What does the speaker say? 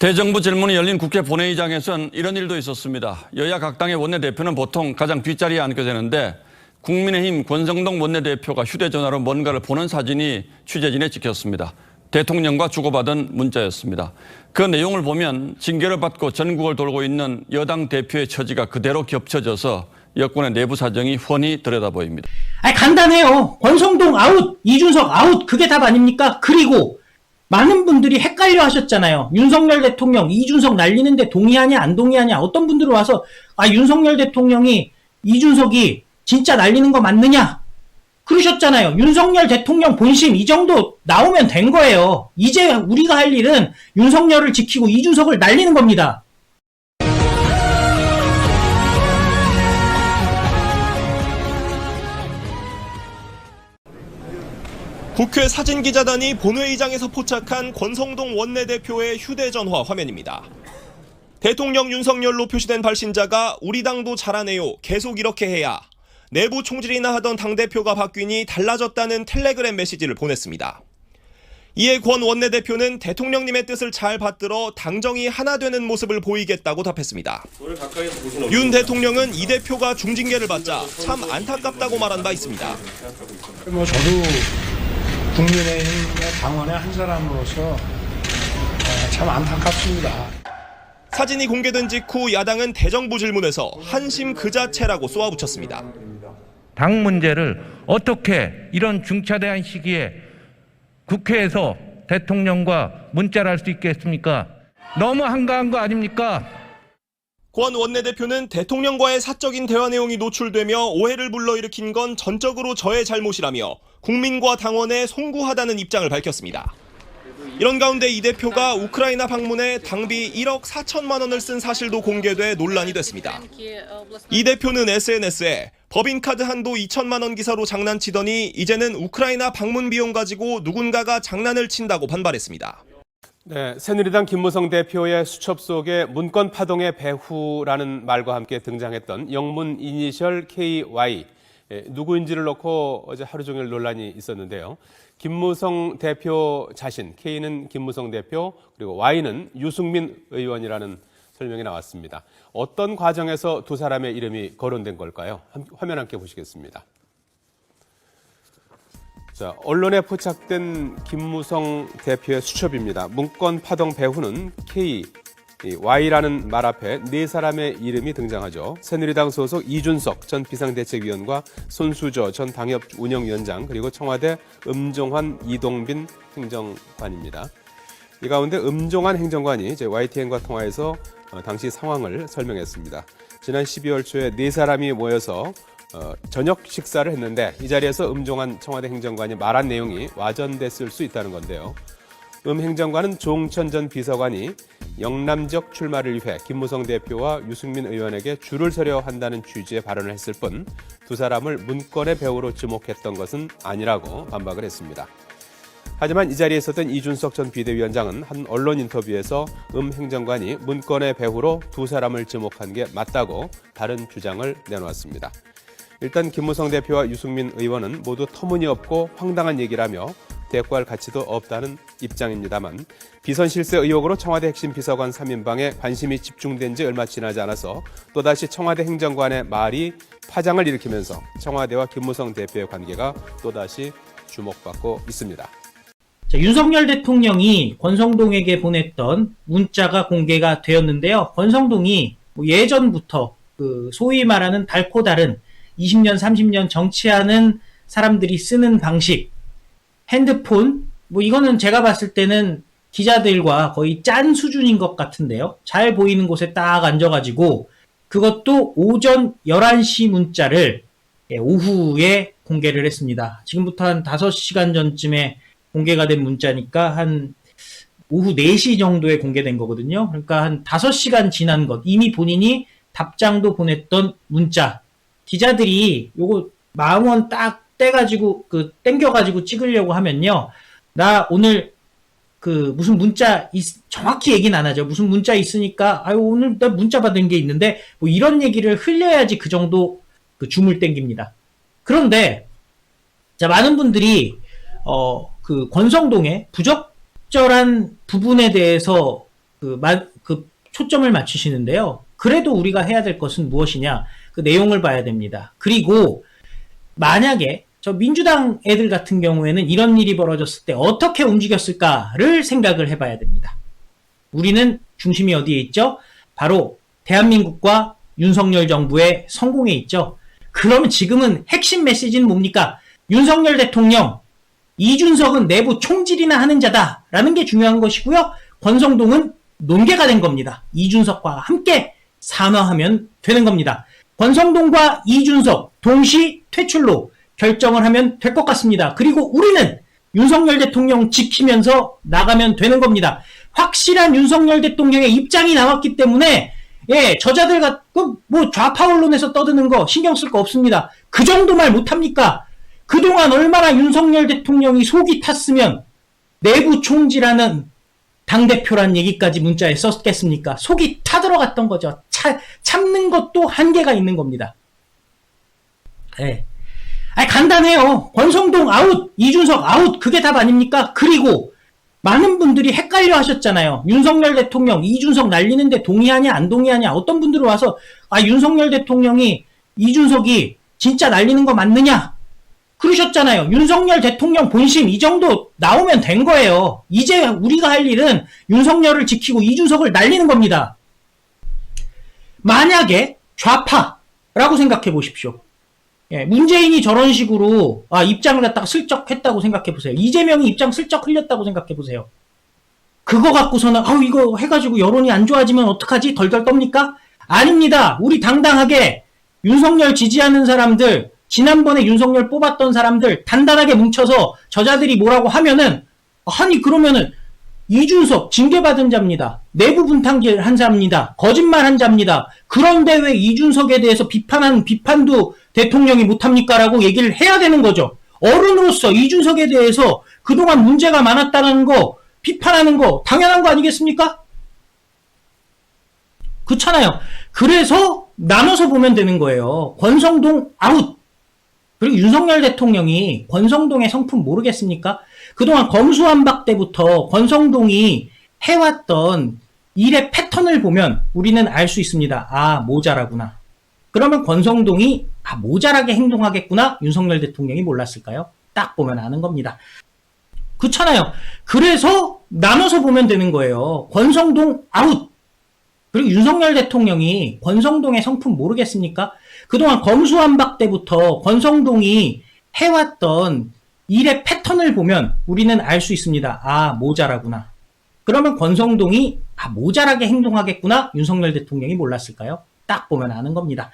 대정부 질문이 열린 국회 본회의장에선 이런 일도 있었습니다. 여야 각 당의 원내대표는 보통 가장 뒷자리에 앉게 되는데 국민의힘 권성동 원내대표가 휴대전화로 뭔가를 보는 사진이 취재진에 찍혔습니다. 대통령과 주고받은 문자였습니다. 그 내용을 보면 징계를 받고 전국을 돌고 있는 여당 대표의 처지가 그대로 겹쳐져서 여권의 내부 사정이 훤히 들여다 보입니다. 아니 간단해요. 권성동 아웃, 이준석 아웃 그게 답 아닙니까? 그리고 많은 분들이 헷갈려 하셨잖아요. 윤석열 대통령 이준석 날리는데 동의하냐 안 동의하냐 어떤 분들은 와서 아 윤석열 대통령이 이준석이 진짜 날리는 거 맞느냐? 그러셨잖아요. 윤석열 대통령 본심 이 정도 나오면 된 거예요. 이제 우리가 할 일은 윤석열을 지키고 이준석을 날리는 겁니다. 국회 사진기자단이 본회의장에서 포착한 권성동 원내대표의 휴대전화 화면입니다. 대통령 윤석열로 표시된 발신자가 우리 당도 잘하네요. 계속 이렇게 해야. 내부 총질이나 하던 당대표가 바뀌니 달라졌다는 텔레그램 메시지를 보냈습니다. 이에 권 원내대표는 대통령님의 뜻을 잘 받들어 당정이 하나 되는 모습을 보이겠다고 답했습니다. 윤 대통령은 이 대표가 중징계를 받자 참 안타깝다고 말한 바 있습니다. 뭐 저도 국민의힘의 당원의 한 사람으로서 어, 참 안타깝습니다. 사진이 공개된 직후 야당은 대정부 질문에서 한심 그 자체라고 쏘아붙였습니다. 당 문제를 어떻게 이런 중차대한 시기에 국회에서 대통령과 문자를 할 수 있겠습니까? 너무 한가한 거 아닙니까? 권 원내대표는 대통령과의 사적인 대화 내용이 노출되며 오해를 불러일으킨 건 전적으로 저의 잘못이라며 국민과 당원에 송구하다는 입장을 밝혔습니다. 이런 가운데 이 대표가 우크라이나 방문에 당비 1억 4천만 원을 쓴 사실도 공개돼 논란이 됐습니다. 이 대표는 SNS에 법인카드 한도 2천만 원 기사로 장난치더니 이제는 우크라이나 방문 비용 가지고 누군가가 장난을 친다고 반발했습니다. 네, 새누리당 김무성 대표의 수첩 속에 문건 파동의 배후라는 말과 함께 등장했던 영문 이니셜 KY 예, 누구인지를 놓고 어제 하루 종일 논란이 있었는데요. 김무성 대표 자신 K는 김무성 대표 그리고 Y는 유승민 의원이라는 설명이 나왔습니다. 어떤 과정에서 두 사람의 이름이 거론된 걸까요? 한- 화면 함께 보시겠습니다. 자, 언론에 포착된 김무성 대표의 수첩입니다. 문건 파동 배후는 K, 이 Y라는 말 앞에 네 사람의 이름이 등장하죠. 새누리당 소속 이준석 전 비상대책위원과 손수저 전 당협 운영위원장 그리고 청와대 음종환 이동빈 행정관입니다. 이 가운데 음종환 행정관이 이제 YTN과 통화해서 어, 당시 상황을 설명했습니다. 지난 12월 초에 네 사람이 모여서 어, 저녁 식사를 했는데 이 자리에서 음종환 청와대 행정관이 말한 내용이 와전됐을 수 있다는 건데요. 음 행정관은 조홍천 전 비서관이 영남적 출마를 위해 김무성 대표와 유승민 의원에게 줄을 서려 한다는 취지의 발언을 했을 뿐 두 사람을 문건의 배우로 지목했던 것은 아니라고 반박을 했습니다. 하지만 이 자리에 있었던 이준석 전 비대위원장은 한 언론 인터뷰에서 음 행정관이 문건의 배후로 두 사람을 지목한 게 맞다고 다른 주장을 내놓았습니다. 일단 김무성 대표와 유승민 의원은 모두 터무니없고 황당한 얘기라며 대꾸할 가치도 없다는 입장입니다만 비선 실세 의혹으로 청와대 핵심 비서관 3인방에 관심이 집중된 지 얼마 지나지 않아서 또다시 청와대 행정관의 말이 파장을 일으키면서 청와대와 김무성 대표의 관계가 또다시 주목받고 있습니다. 자, 윤석열 대통령이 권성동에게 보냈던 문자가 공개가 되었는데요. 권성동이 뭐 예전부터 그 소위 말하는 달코 다른 20년, 30년 정치하는 사람들이 쓰는 방식, 핸드폰, 뭐 이거는 제가 봤을 때는 기자들과 거의 짠 수준인 것 같은데요. 잘 보이는 곳에 딱 앉아가지고 그것도 오전 11시 문자를 예, 오후에 공개를 했습니다. 지금부터 한 5시간 전쯤에 공개가 된 문자니까 한 오후 4시 정도에 공개된 거거든요. 그러니까 한 5시간 지난 것. 이미 본인이 답장도 보냈던 문자. 기자들이 요거 마음원 딱 떼가지고, 그, 땡겨가지고 찍으려고 하면요. 나 오늘 그 무슨 문자 있- 정확히 얘기는 안 하죠. 무슨 문자 있으니까 아유 오늘 나 문자 받은 게 있는데 뭐 이런 얘기를 흘려야지 그 정도 그 줌을 땡깁니다. 그런데 자 많은 분들이 어 그 권성동의 부적절한 부분에 대해서 그, 마- 그 초점을 맞추시는데요. 그래도 우리가 해야 될 것은 무엇이냐? 그 내용을 봐야 됩니다. 그리고 만약에 저 민주당 애들 같은 경우에는 이런 일이 벌어졌을 때 어떻게 움직였을까를 생각을 해봐야 됩니다. 우리는 중심이 어디에 있죠? 바로 대한민국과 윤석열 정부의 성공에 있죠. 그러면 지금은 핵심 메시지는 뭡니까? 윤석열 대통령, 이준석은 내부 총질이나 하는 자다라는 게 중요한 것이고요. 권성동은 논개가 된 겁니다. 이준석과 함께 산화하면 되는 겁니다. 권성동과 이준석 동시 퇴출로 결정을 하면 될 것 같습니다. 그리고 우리는 윤석열 대통령 지키면서 나가면 되는 겁니다. 확실한 윤석열 대통령의 입장이 나왔기 때문에 예, 저자들 같뭐 좌파 언론에서 떠드는 거 신경 쓸 거 없습니다. 그 정도 말 못합니까? 그동안 얼마나 윤석열 대통령이 속이 탔으면 내부 총질하는 당대표란 얘기까지 문자에 썼겠습니까? 속이 타들어갔던 거죠. 차, 참는 것도 한계가 있는 겁니다. 예. 아니, 간단해요. 권성동 아웃, 이준석 아웃, 그게 답 아닙니까? 그리고 많은 분들이 헷갈려 하셨잖아요. 윤석열 대통령, 이준석 날리는데 동의하냐, 안 동의하냐. 어떤 분들이 와서, 아, 윤석열 대통령이, 이준석이 진짜 날리는 거 맞느냐? 그러셨잖아요. 윤석열 대통령 본심 이 정도 나오면 된 거예요. 이제 우리가 할 일은 윤석열을 지키고 이준석을 날리는 겁니다. 만약에 좌파라고 생각해 보십시오. 예, 문재인이 저런 식으로 아, 입장을 갖다가 슬쩍 했다고 생각해 보세요. 이재명이 입장 슬쩍 흘렸다고 생각해 보세요. 그거 갖고서는 아우 이거 해가지고 여론이 안 좋아지면 어떡하지? 덜덜 떱니까? 아닙니다. 우리 당당하게 윤석열 지지하는 사람들 지난번에 윤석열 뽑았던 사람들 단단하게 뭉쳐서 저자들이 뭐라고 하면은 아니 그러면은 이준석 징계받은 자입니다. 내부 분탕질 한 자입니다. 거짓말 한 자입니다. 그런데 왜 이준석에 대해서 비판하는 비판도 대통령이 못합니까? 라고 얘기를 해야 되는 거죠. 어른으로서 이준석에 대해서 그동안 문제가 많았다는 거 비판하는 거 당연한 거 아니겠습니까? 그렇잖아요. 그래서 나눠서 보면 되는 거예요. 권성동 아웃. 그리고 윤석열 대통령이 권성동의 성품 모르겠습니까? 그동안 검수한박 때부터 권성동이 해왔던 일의 패턴을 보면 우리는 알 수 있습니다. 아, 모자라구나. 그러면 권성동이 아, 모자라게 행동하겠구나. 윤석열 대통령이 몰랐을까요? 딱 보면 아는 겁니다. 그렇잖아요. 그래서 나눠서 보면 되는 거예요. 권성동 아웃. 그리고 윤석열 대통령이 권성동의 성품 모르겠습니까? 그동안 검수한박 때부터 권성동이 해왔던 일의 패턴을 보면 우리는 알 수 있습니다. 아, 모자라구나. 그러면 권성동이 아, 모자라게 행동하겠구나. 윤석열 대통령이 몰랐을까요? 딱 보면 아는 겁니다.